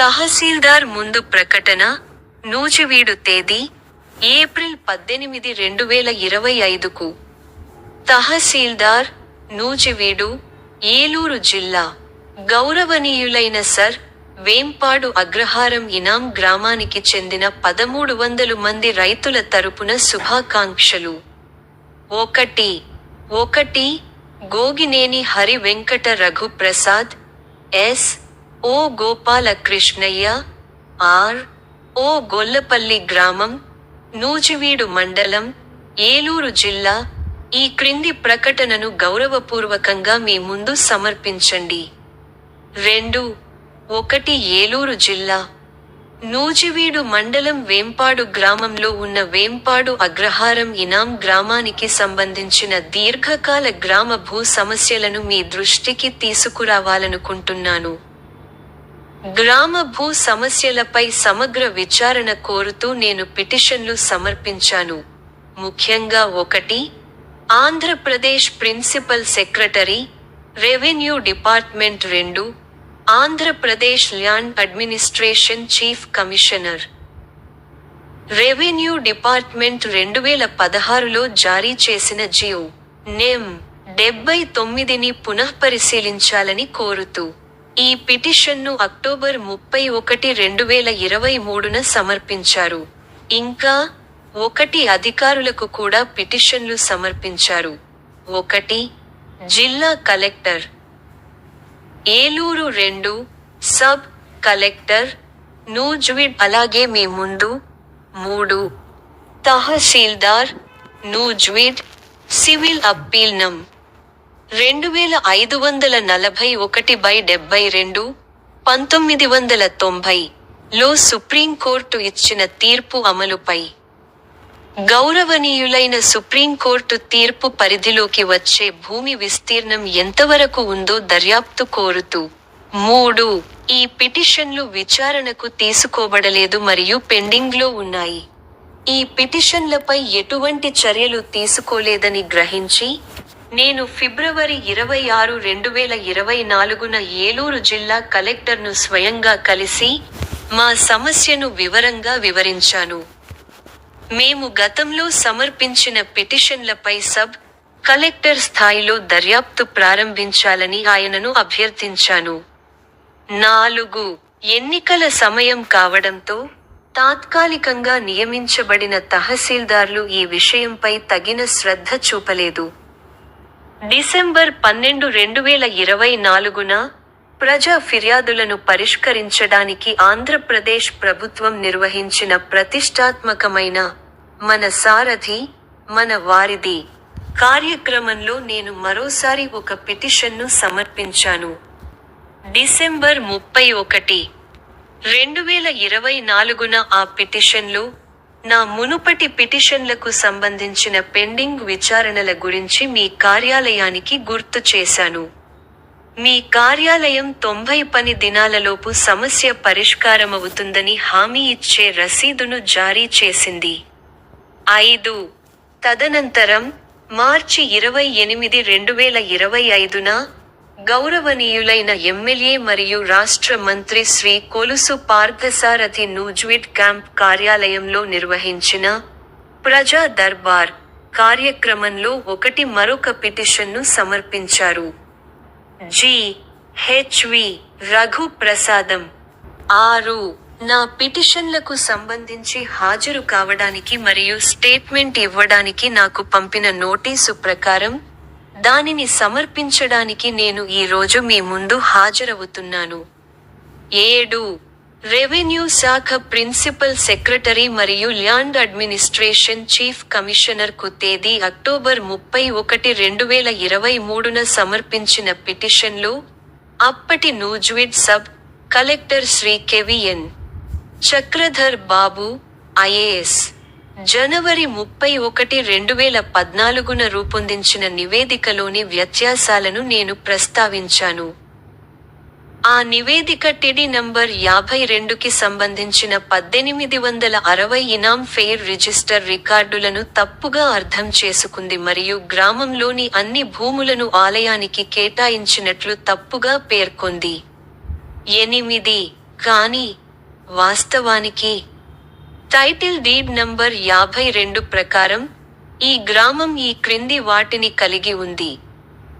తహసీల్దార్ ముందు ప్రకటన నూజివీడు తేదీ ఏప్రిల్ పద్దెనిమిది రెండు వేల ఇరవై ఐదుకు. తహసీల్దార్ నూజివీడు ఏలూరు జిల్లా గౌరవనీయులైన సర్ వేంపాడు అగ్రహారం ఇనాం గ్రామానికి చెందిన పదమూడు వందలు మంది రైతుల తరపున శుభాకాంక్షలు. ఒకటి ఒకటి Gogineni Hari Venkata Raghuprasad S. O Gopala Krishnaiah R O Gollapalli గ్రామం నూజివీడు మండలం ఏలూరు జిల్లా ఈ క్రింది ప్రకటనను గౌరవపూర్వకంగా మీ ముందు సమర్పించండి. రెండు ఒకటి ఏలూరు జిల్లా నూజివీడు మండలం వేంపాడు గ్రామంలో ఉన్న వేంపాడు అగ్రహారం ఇనాం గ్రామానికి సంబంధించిన దీర్ఘకాల గ్రామ భూ సమస్యలను మీ దృష్టికి తీసుకురావాలనుకుంటున్నాను. గ్రామ భూ సమస్యలపై సమగ్ర విచారణ కోరుతూ నేను పిటిషన్లు సమర్పించాను. ముఖ్యంగా ఒకటి Andhra Pradesh principal secretary revenue department రెండు Andhra Pradesh land administration chief commissioner. Revenue department రెండు వేల పదహారులో జారీ చేసిన జియో నేమ్ డెబ్బై తొమ్మిదిని పునఃపరిశీలించాలని కోరుతూ ఈ పిటిషన్ను అక్టోబర్ ముప్పై ఒకటి రెండు వేల ఇరవై మూడున సమర్పించారు. ఇంకా ఒకటి అధికారులకు కూడా పిటిషన్లు సమర్పించారు. ఒకటి జిల్లా కలెక్టర్. ఏలూరు రెండు సబ్ కలెక్టర్ నూజ్విడ్ అలాగే మీ ముందు. మూడు తహసీల్దార్ నూజ్విడ్ సివిల్ అప్పీల్ నం రెండు వేల ఐదు వందల నలభై ఒకటి బై డెబ్బై రెండు పంతొమ్మిది వందల తొంభై లో సుప్రీంకోర్టు ఇచ్చిన తీర్పు అమలుపై. గౌరవనీయులైన సుప్రీంకోర్టు తీర్పు పరిధిలోకి వచ్చే భూమి విస్తీర్ణం ఎంతవరకు ఉందో దర్యాప్తు కోరుతూ మూడు ఈ పిటిషన్లు విచారణకు తీసుకోబడలేదు మరియు పెండింగ్లో ఉన్నాయి. ఈ పిటిషన్లపై ఎటువంటి చర్యలు తీసుకోలేదని గ్రహించి నేను ఫిబ్రవరి ఇరవై ఆరు రెండు వేల ఇరవై నాలుగున ఏలూరు జిల్లా కలెక్టర్ను స్వయంగా కలిసి మా సమస్యను వివరంగా వివరించాను. మేము గతంలో సమర్పించిన పిటిషన్లపై సబ్ కలెక్టర్ స్థాయిలో దర్యాప్తు ప్రారంభించాలని ఆయనను అభ్యర్థించాను. నాలుగు ఎన్నికల సమయం కావడంతో తాత్కాలికంగా నియమించబడిన తహసీల్దార్లు ఈ విషయంపై తగిన శ్రద్ధ చూపలేదు. డిసెంబర్ పన్నెండు రెండు వేల ఇరవై నాలుగున ప్రజా ఫిర్యాదులను పరిష్కరించడానికి ఆంధ్రప్రదేశ్ ప్రభుత్వం నిర్వహించిన ప్రతిష్టాత్మకమైన మన సారథి మన వారిది కార్యక్రమంలో నేను మరోసారి ఒక పిటిషన్ను సమర్పించాను. డిసెంబర్ ముప్పై ఒకటి రెండు వేల ఇరవై నాలుగున ఆ పిటిషన్లో నా మునుపటి పిటిషన్లకు సంబంధించిన పెండింగ్ విచారణల గురించి మీ కార్యాలయానికి గుర్తు చేశాను. మీ కార్యాలయం తొంభై పని దినాలలోపు సమస్య పరిష్కారమవుతుందని హామీ ఇచ్చే రసీదును జారీ చేసింది. ఐదు. తదనంతరం మార్చి ఇరవై ఎనిమిది రెండు వేల ఇరవై ఐదున గౌరవనీయులైన ఎమ్మెల్యే మరియు రాష్ట్ర మంత్రి శ్రీ కొలుసు పార్థసారథి నూజ్విడ్ క్యాంప్ కార్యాలయంలో నిర్వహించిన ప్రజా దర్బార్ కార్యక్రమంలో ఒకటి మరొక పిటిషన్ను సమర్పించారు. జి. హెచ్వి రఘు ప్రసాదం ఆరు. నా పిటిషన్లకు సంబంధించి హాజరు కావడానికి మరియు స్టేట్మెంట్ ఇవ్వడానికి నాకు పంపిన నోటీసు ప్రకారం దానిని సమర్పించడానికి నేను ఈరోజు మీ ముందు హాజరవుతున్నాను. ఏడు. రెవెన్యూ శాఖ ప్రిన్సిపల్ సెక్రటరీ మరియు ల్యాండ్ అడ్మినిస్ట్రేషన్ చీఫ్ కమిషనర్కు తేదీ అక్టోబర్ ముప్పై ఒకటి రెండు వేల ఇరవై మూడున సమర్పించిన పిటిషన్లు అప్పటి Nuzvid sub collector Shri KVN Chakradhar Babu IAS. జనవరి ముప్పై ఒకటి రెండు వేల పద్నాలుగున రూపొందించిన నివేదికలోని వ్యత్యాసాలను నేను ప్రస్తావించాను. ఆ నివేదిక టిడి నంబర్ యాభై రెండుకి సంబంధించిన పద్దెనిమిది వందల అరవై ఇనాం ఫెయిర్ రిజిస్టర్ రికార్డులను తప్పుగా అర్థం చేసుకుంది మరియు గ్రామంలోని అన్ని భూములను ఆలయానికి కేటాయించినట్లు తప్పుగా పేర్కొంది. ఎనిమిది కానీ వాస్తవానికి టైటిల్ డీడ్ నంబర్ యాభై రెండు ప్రకారం ఈ గ్రామం ఈ క్రింది వాటిని కలిగి ఉంది.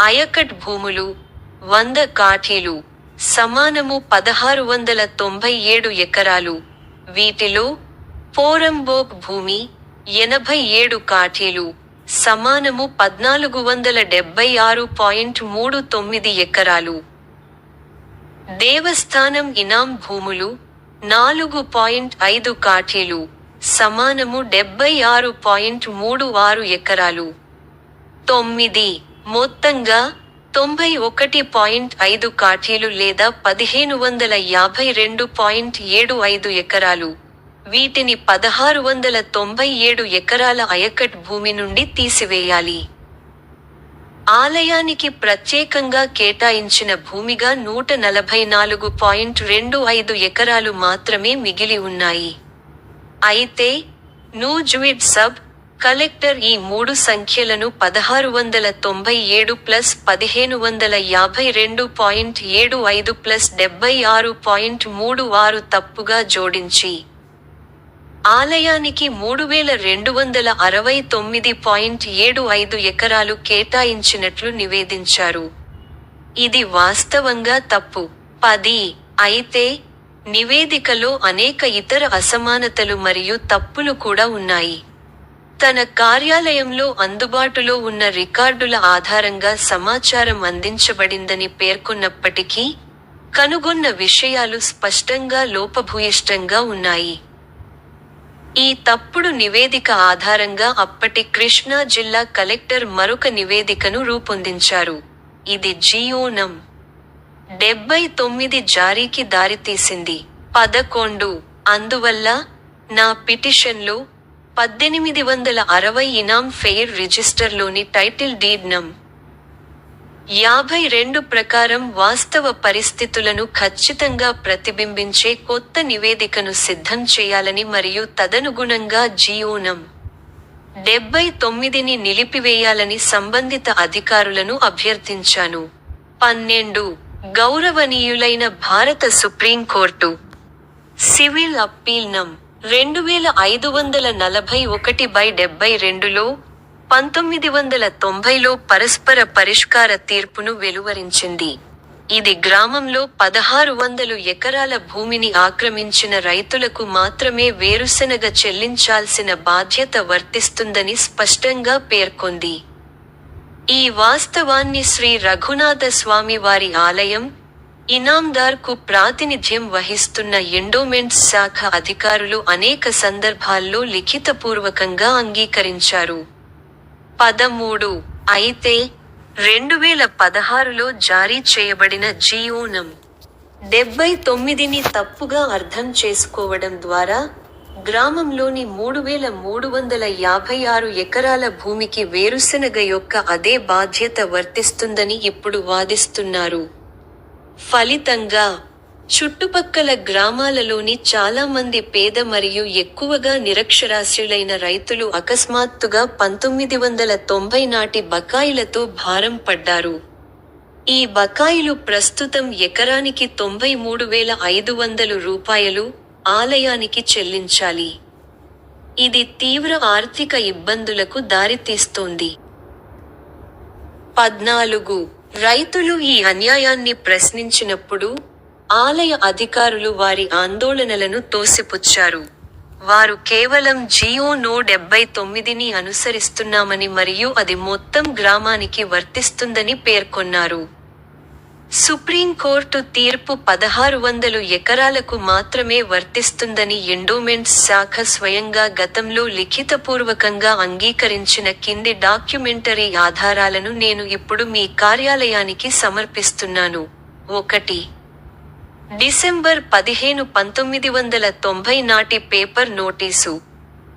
అయకట్ భూములు వంద కాఠీలు సమానము పదహారు వందల తొంభై ఏడు ఎకరాలు. వీటిలో పోరంబోక్ భూమి ఎనభై ఏడు కాఠీలు సమానము పద్నాలుగు వందల డెబ్బై ఆరు పాయింట్ మూడు తొమ్మిది ఎకరాలు. దేవస్థానం ఇనాం భూములు నాలుగు పాయింట్ ఐదు కాఠీలు సమానము డెబ్బై ఆరు పాయింట్ మూడు ఆరు ఎకరాలు. తొమ్మిది మొత్తంగా తొంభై ఒకటి పాయింట్ ఐదు కాఠీలు లేదా పదిహేను వందల యాభై రెండు పాయింట్ ఏడు ఐదు ఎకరాలు. వీటిని పదహారు వందల తొంభై ఏడు ఎకరాల అయకట్ భూమి నుండి తీసివేయాలి. ఆలయానికి ప్రత్యేకంగా కేటాయించిన భూమిగా నూట నలభై నాలుగు పాయింట్ రెండు ఐదు ఎకరాలు మాత్రమే మిగిలి ఉన్నాయి. అయితే నూజ్విడ్ సబ్ కలెక్టర్ ఈ మూడు సంఖ్యలను పదహారు వందల తొంభై ఏడు ప్లస్ పదిహేను వందల యాభై రెండు పాయింట్ ఏడు ఐదు ప్లస్ డెబ్బై ఆరు పాయింట్ మూడు ఆరు తప్పుగా జోడించి ఆలయానికి మూడు వేల రెండు వందల అరవై తొమ్మిది పాయింట్ ఏడు ఐదు ఎకరాలు కేటాయించినట్లు నివేదించారు. ఇది వాస్తవంగా తప్పు. పది అయితే నివేదికలో అనేక ఇతర అసమానతలు మరియు తప్పులు కూడా ఉన్నాయి. తన కార్యాలయంలో అందుబాటులో ఉన్న రికార్డుల ఆధారంగా సమాచారం అందించబడిందని పేర్కొన్నప్పటికీ కనుగొన్న విషయాలు స్పష్టంగా లోపభూయిష్టంగా ఉన్నాయి. ఈ తప్పుడు నివేదిక ఆధారంగా అప్పటి కృష్ణా జిల్లా కలెక్టర్ మరొక నివేదికను రూపొందించారు. ఇది జియోనం డెబ్బై తొమ్మిది జారీకి దారితీసింది. పదకొండు. అందువల్ల నా పిటిషన్లో పద్దెనిమిది వందల అరవై ఇనాం ఫెయిర్ రిజిస్టర్లోని టైటిల్ డీడ్ నం. యాభై రెండు ప్రకారం వాస్తవ పరిస్థితులను ఖచ్చితంగా ప్రతిబింబించే కొత్త నివేదికను సిద్ధం చేయాలని మరియు తదనుగుణంగా జియోనం డెబ్బై తొమ్మిదిని నిలిపివేయాలని సంబంధిత అధికారులను అభ్యర్థించాను. పన్నెండు. గౌరవనీయులైన భారత సుప్రీంకోర్టు సివిల్ అప్పీల్ నం రెండు వేల ఐదు వందల నలభై ఒకటి బై డెబ్బై రెండులో పంతొమ్మిది వందల తొంభైలో పరస్పర పరిష్కార తీర్పును వెలువరించింది. ఇది గ్రామంలో పదహారు వందలు ఎకరాల భూమిని ఆక్రమించిన రైతులకు మాత్రమే వేరుశెనగ చెల్లించాల్సిన బాధ్యత వర్తిస్తుందని స్పష్టంగా పేర్కొంది. ఈ వాస్తవాన్ని శ్రీ రఘునాథ స్వామి వారి ఆలయం ఇనాందార్కు ప్రాతినిధ్యం వహిస్తున్న ఎండోమెంట్స్ శాఖ అధికారులు అనేక సందర్భాల్లో లిఖితపూర్వకంగా అంగీకరించారు. పదమూడు. అయితే రెండు వేల పదహారులో జారీ చేయబడిన జియోనం డెబ్బై తొమ్మిదిని తప్పుగా అర్థం చేసుకోవడం ద్వారా గ్రామంలోని మూడు వేల మూడు వందల యాభై ఆరు ఎకరాల భూమికి వేరుశెనగ యొక్క అదే బాధ్యత వర్తిస్తుందని ఇప్పుడు వాదిస్తున్నారు. ఫలితంగా చుట్టుపక్కల గ్రామాలలోని చాలా మంది పేద మరియు ఎక్కువగా నిరక్షరాస్యులైన రైతులు అకస్మాత్తుగా పంతొమ్మిది వందల తొంభై నాటి బకాయిలతో భారం పడ్డారు. ఈ బకాయిలు ప్రస్తుతం ఎకరానికి తొంభై మూడు వేల ఐదు వందలు రూపాయలు ఆలయానికి చెల్లించాలి. ఇది తీవ్ర ఆర్థిక ఇబ్బందులకు దారితీస్తోంది. పద్నాలుగు. రైతులు ఈ అన్యాయాన్ని ప్రశ్నించినప్పుడు ఆలయ అధికారులు వారి ఆందోళనలను తోసిపుచ్చారు. వారు కేవలం జియో నో డెబ్బై తొమ్మిదిని అనుసరిస్తున్నామని మరియు అది మొత్తం గ్రామానికి వర్తిస్తుందని పేర్కొన్నారు. సుప్రీంకోర్టు తీర్పు పదహారు వందలు ఎకరాలకు మాత్రమే వర్తిస్తుందని ఎండోమెంట్స్ శాఖ స్వయంగా గతంలో లిఖితపూర్వకంగా అంగీకరించిన కింది డాక్యుమెంటరీ ఆధారాలను నేను ఇప్పుడు మీ కార్యాలయానికి సమర్పిస్తున్నాను. ఒకటి డిసెంబర్ పదిహేను పంతొమ్మిది వందల తొంభై నాటి పేపర్ నోటీసు.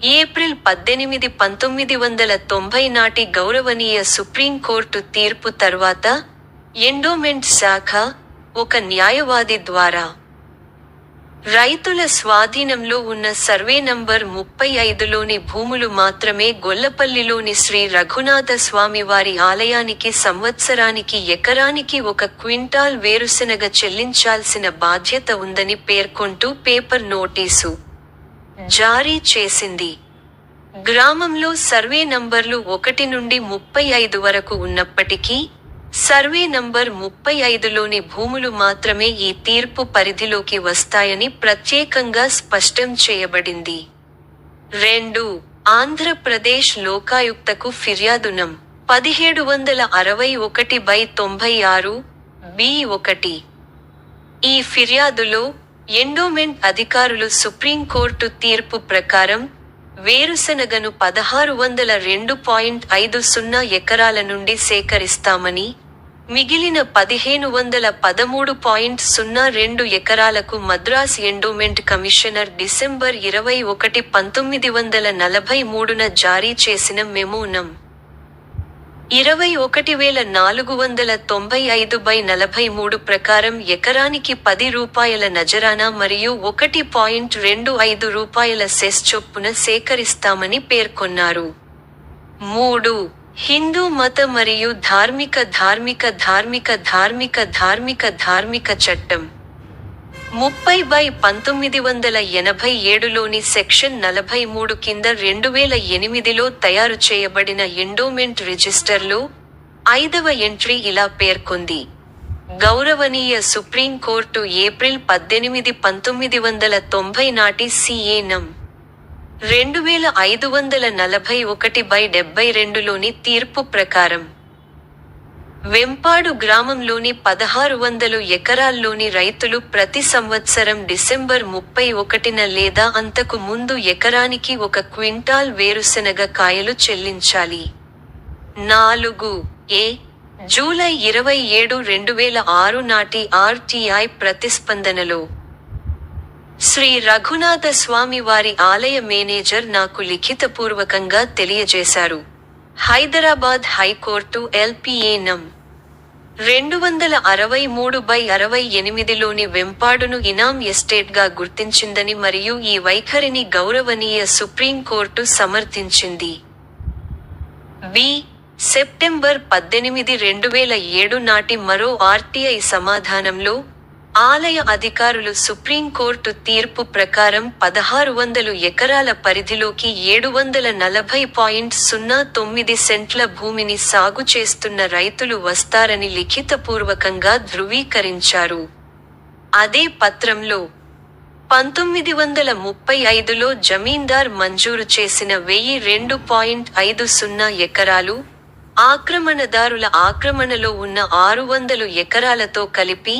ఏప్రిల్ పద్దెనిమిది పంతొమ్మిది వందల తొంభై నాటి గౌరవనీయ సుప్రీంకోర్టు తీర్పు తర్వాత ఎండోమెంట్ శాఖ ఒక న్యాయవాది ద్వారా రైతుల స్వాధీనంలో ఉన్న సర్వే నంబర్ ముప్పై ఐదులోని భూములు మాత్రమే గొల్లపల్లిలోని శ్రీ రఘునాథ స్వామి వారి ఆలయానికి సంవత్సరానికి ఎకరానికి ఒక క్వింటాల్ వేరుశెనగ చెల్లించాల్సిన బాధ్యత ఉందని పేర్కొంటూ పేపర్ నోటీసు జారీ చేసింది. గ్రామంలో సర్వే నంబర్లు ఒకటి నుండి ముప్పై ఐదు వరకు ఉన్నప్పటికీ సర్వే నంబర్ ముప్పై ఐదులోని భూములు మాత్రమే ఈ తీర్పు పరిధిలోకి వస్తాయని ప్రత్యేకంగా స్పష్టం చేయబడింది. రెండు ఆంధ్రప్రదేశ్ లోకాయుక్తకు ఫిర్యాదునం. పదిహేడు వందల అరవై ఒకటి బై తొంభై ఆరు బి ఒకటి. ఈ ఫిర్యాదులో ఎండోమెంట్ అధికారులు సుప్రీంకోర్టు తీర్పు ప్రకారం వేరుశెనగను పదహారు వందల రెండు పాయింట్ ఐదు సున్నా ఎకరాల నుండి సేకరిస్తామని మిగిలిన పదిహేను వందల పదమూడు పాయింట్ సున్నా రెండు ఎకరాలకు మద్రాస్ ఎండోమెంట్ కమిషనర్ డిసెంబర్ ఇరవై ఒకటి పంతొమ్మిది వందల నలభై మూడున జారీ చేసిన మెమోనం. ఇరవై ఒకటి వేల నాలుగు వందల తొంభై ఐదు బై నలభై మూడు ప్రకారం ఎకరానికి పది రూపాయల నజరానా మరియు ఒకటి పాయింట్ రెండు ఐదు రూపాయల సెస్ చొప్పున సేకరిస్తామని పేర్కొన్నారు. మూడు. హిందూ మత మరియు ధార్మిక ధార్మిక ధార్మిక ధార్మిక ధార్మిక ధార్మిక చట్టం. ముప్పై బై పంతొమ్మిది వందల ఎనభై ఏడులోని సెక్షన్ నలభై మూడు కింద రెండు వేల ఎనిమిదిలో తయారు చేయబడిన ఎండోమెంట్ రిజిస్టర్లో ఐదవ ఎంట్రీ ఇలా పేర్కొంది. గౌరవనీయ సుప్రీంకోర్టు ఏప్రిల్ పద్దెనిమిది పంతొమ్మిది వందల తొంభై నాటి సిఏ నం. రెండు వేల ఐదు వందల నలభై ఒకటి బై డెబ్బై రెండులోని తీర్పు ప్రకారం వెంపాడు గ్రామంలోని పదహారు వందలు ఎకరాల్లోని రైతులు ప్రతి సంవత్సరం డిసెంబర్ ముప్పై ఒకటిన లేదా అంతకు ముందు ఎకరానికి ఒక క్వింటాల్ వేరుశెనగ కాయలు చెల్లించాలి. నాలుగు. ఏ. జూలై ఇరవై ఏడు రెండు వేల ఆరు నాటి ఆర్టీఐ ప్రతిస్పందనలో. శ్రీ రఘునాథ స్వామి వారి ఆలయ మేనేజర్ నాకు లిఖితపూర్వకంగా తెలియజేశారు. హైదరాబాద్ హైకోర్టు ఎల్పిఏనం రెండు వందల అరవై మూడు బై అరవై ఎనిమిదిలోని వెంపాడును ఇనాం ఎస్టేట్గా గుర్తించిందని మరియు ఈ వైఖరిని గౌరవనీయ సుప్రీంకోర్టు సమర్థించింది. బి. సెప్టెంబర్ పద్దెనిమిది రెండు వేల ఏడు నాటి మరో ఆర్టీఐ సమాధానంలో ఆలయ అధికారులు సుప్రీంకోర్టు తీర్పు ప్రకారం పదహారు వందలు ఎకరాల పరిధిలోకి ఏడు వందల నలభై పాయింట్ సున్నా తొమ్మిది సెంట్ల భూమిని సాగు చేస్తున్న రైతులు వస్తారని లిఖితపూర్వకంగా ధృవీకరించారు. అదే పత్రంలో పంతొమ్మిది వందల ముప్పై ఐదులో జమీందార్ మంజూరు చేసిన వెయ్యి రెండు పాయింట్ ఐదు సున్నా ఎకరాలు ఆక్రమణదారుల ఆక్రమణలో ఉన్న ఆరు వందలు ఎకరాలతో కలిపి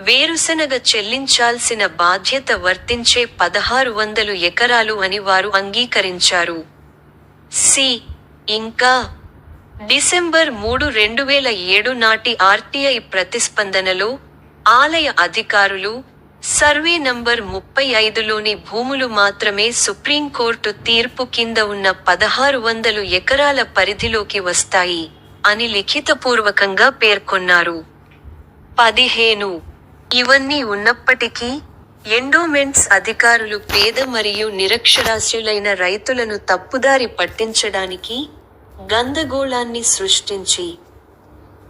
వేరుశెనగ చెల్లించాల్సిన బాధ్యత వర్తించే పదహారు వందలు ఎకరాలు అని వారు అంగీకరించారు. సి. ఇంకా డిసెంబర్ మూడు రెండు వేల ఏడు నాటి ఆర్టీఐ ప్రతిస్పందనలో ఆలయ అధికారులు సర్వే నంబర్ ముప్పై ఐదులోని భూములు మాత్రమే సుప్రీంకోర్టు తీర్పు కింద ఉన్న పదహారు వందలు ఎకరాల పరిధిలోకి వస్తాయి అని లిఖితపూర్వకంగా పేర్కొన్నారు. పదిహేను ఇవన్నీ ఉన్నప్పటికీ ఎండోమెంట్స్ అధికారులు పేద మరియు నిరక్షరాస్యులైన రైతులను తప్పుదారి పట్టించడానికి గందగోళాన్ని సృష్టించి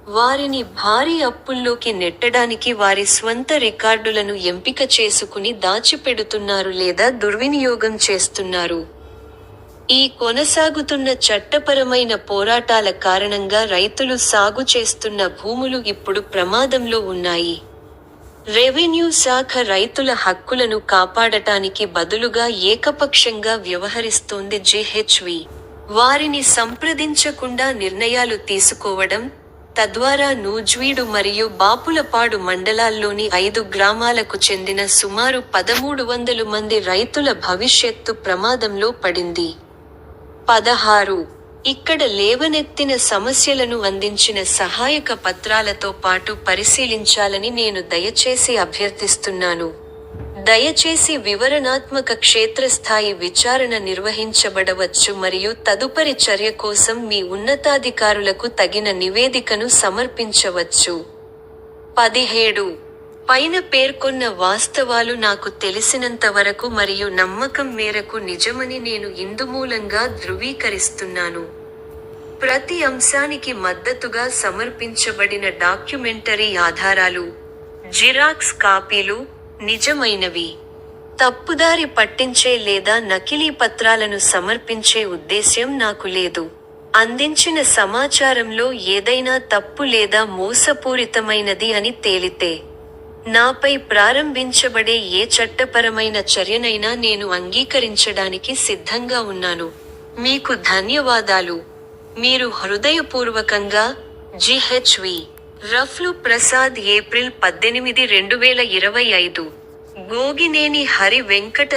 వారిని భారీ అప్పుల్లోకి నెట్టడానికి వారి స్వంత రికార్డులను ఎంపిక చేసుకుని దాచిపెడుతున్నారు లేదా దుర్వినియోగం చేస్తున్నారు. ఈ కొనసాగుతున్న చట్టపరమైన పోరాటాల కారణంగా రైతులు సాగు చేస్తున్న భూములు ఇప్పుడు ప్రమాదంలో ఉన్నాయి. రెవెన్యూ శాఖ రైతుల హక్కులను కాపాడటానికి బదులుగా ఏకపక్షంగా వ్యవహరిస్తోంది జిహెచ్వి వారిని సంప్రదించకుండా నిర్ణయాలు తీసుకోవడం తద్వారా నూజ్వీడు మరియు బాపులపాడు మండలాల్లోని ఐదు గ్రామాలకు చెందిన సుమారు పదమూడు వందలు మంది రైతుల భవిష్యత్తు ప్రమాదంలో పడింది. పదహారు ఇక్కడ లేవనెత్తిన సమస్యలను అందించిన సహాయక పత్రాలతో పాటు పరిశీలించాలని నేను దయచేసి అభ్యర్థిస్తున్నాను. దయచేసి వివరణాత్మక క్షేత్రస్థాయి విచారణ నిర్వహించబడవచ్చు మరియు తదుపరి చర్య కోసం మీ ఉన్నతాధికారులకు తగిన నివేదికను సమర్పించవచ్చు. పదిహేడు పైన పేర్కొన్న వాస్తవాలు నాకు తెలిసినంత వరకు మరియు నమ్మకం మేరకు నిజమని నేను ఇందుమూలంగా ధృవీకరిస్తున్నాను. ప్రతి అంశానికి మద్దతుగా సమర్పించబడిన డాక్యుమెంటరీ ఆధారాలు జిరాక్స్ కాపీలు నిజమైనవి. తప్పుదారి పట్టించే లేదా నకిలీ పత్రాలను సమర్పించే ఉద్దేశ్యం నాకు లేదు. అందించిన సమాచారంలో ఏదైనా తప్పు లేదా మోసపూరితమైనది అని తేలితే. నాపై ప్రారంభించబడే ఏ చట్టపరమైన చర్యనైనా నేను అంగీకరించడానికి సిద్ధంగా ఉన్నాను. మీకు ధన్యవాదాలు. మీరు హృదయపూర్వకంగా జిహెచ్వి. రఫ్లు ప్రసాద్ ఏప్రిల్ పద్దెనిమిది రెండు వేల ఇరవై ఐదు. గోగినేని హరి వెంకట